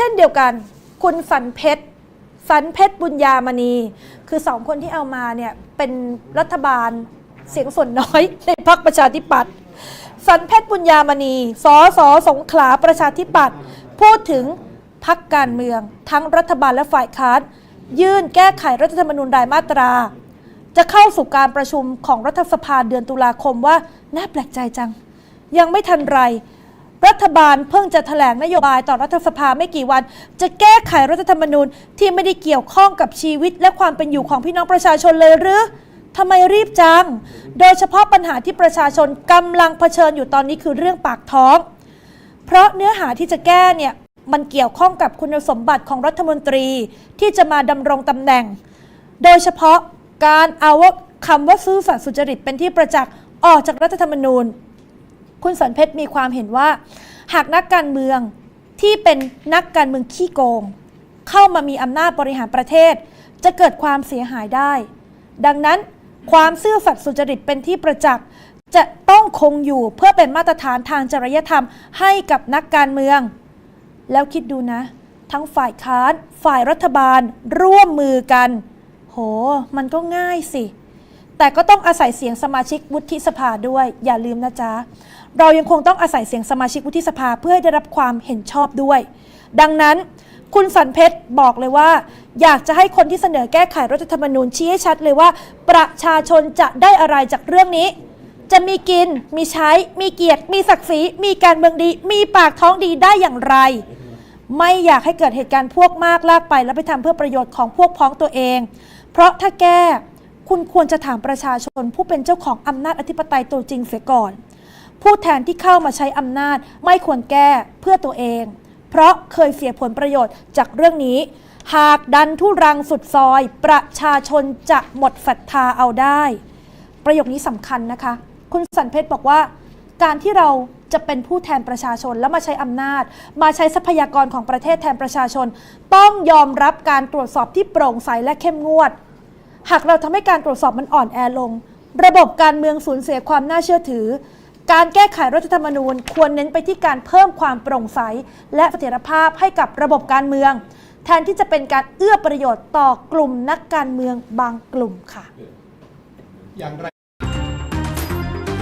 ช่นเดียวกัน คุณสันเพชรสันเพชรบุญญามณี คือสองคนที่เอามาเนี่ยเป็นรัฐบาลเสียงส่วนน้อยในพรรคประชาธิปัตย์สันเพชรบุญญามณีสอสอสงขลาประชาธิปัตย์พูดถึงพักการเมือง ทั้งรัฐบาลและฝ่ายค้านยื่นแก้ไขรัฐธรรมนูญรายมาตรา จะเข้าสู่การประชุมของรัฐสภาเดือนตุลาคมว่า น่าแปลกใจจัง ยังไม่ทันไร รัฐบาลเพิ่งจะแถลงนโยบายต่อรัฐสภาไม่กี่วัน จะแก้ไขรัฐธรรมนูญที่ไม่ได้เกี่ยวข้องกับชีวิต และความเป็นอยู่ของพี่น้องประชาชนเลยหรือทำไมรีบจัง โดยเฉพาะปัญหาที่ประชาชนกำลังเผชิญอยู่ตอนนี้คือเรื่องปากท้อง เพราะเนื้อหาที่จะแก้เนี่ยมันเกี่ยวข้องกับคุณสมบัติของรัฐมนตรีที่จะมาดำรงตำแหน่ง โดยเฉพาะการเอาว่าคำว่าซื่อสัตย์สุจริตเป็นที่ประจักษ์ออกจากรัฐธรรมนูญ คุณสันเพชรมีความเห็นว่า หากนักการเมืองที่เป็นนักการเมืองขี้โกง เข้ามามีอำนาจบริหารประเทศ จะเกิดความเสียหายได้ ดังนั้นความซื่อสัตย์สุจริตเป็นที่ประจักษ์จะต้องคงอยู่เพื่อเป็นมาตรฐานทางจริยธรรมให้กับนักการเมือง แล้วคิดดูนะ ทั้งฝ่ายค้าน ฝ่ายรัฐบาล ร่วมมือกัน โห มันก็ง่ายสิ แต่ก็ต้องอาศัยเสียงสมาชิกวุฒิสภาด้วย อย่าลืมนะจ๊ะ เรายังคงต้องอาศัยเสียงสมาชิกวุฒิสภาเพื่อให้ได้รับความเห็นชอบด้วย ดังนั้นคุณสันเพชรบอกเลยว่า อยากจะให้คนที่เสนอแก้ไขรัฐธรรมนูญชี้ให้ชัดเลยว่า ประชาชนจะได้อะไรจากเรื่องนี้ จะมีกิน มีใช้ มีเกียรติ มีศักดิ์ศรี มีการเมืองดี มีปากท้องดีได้อย่างไร ไม่อยากให้เกิดเหตุการณ์พวกมากลากไป แล้วไปทำเพื่อประโยชน์ของพวกพ้องตัวเอง เพราะถ้าแก้ คุณควรจะถามประชาชนผู้เป็นเจ้าของอำนาจอธิปไตยตัวจริงเสียก่อน ผู้แทนที่เข้ามาใช้อำนาจไม่ควรแก้เพื่อตัวเอง เพราะเคยเสียผลประโยชน์จากเรื่องนี้ หากดันทุรังสุดซอย ประชาชนจะหมดศรัทธาเอาได้ ประโยคนี้สำคัญนะคะ คุณสันเพชรบอกว่า การที่เราจะเป็นผู้แทนประชาชนแล้วมาใช้อำนาจ มาใช้ทรัพยากรของประเทศแทนประชาชน ต้องยอมรับการตรวจสอบที่โปร่งใสและเข้มงวด หากเราทำให้การตรวจสอบมันอ่อนแอลง ระบบการเมืองสูญเสียความน่าเชื่อถือ การแก้ไขรัฐธรรมนูญ ควรเน้นไปที่การเพิ่มความโปร่งใส และเสถียรภาพให้กับระบบการเมือง แทนที่จะเป็นการเอื้อประโยชน์ต่อกลุ่มนักการเมืองบางกลุ่มค่ะ อย่างไร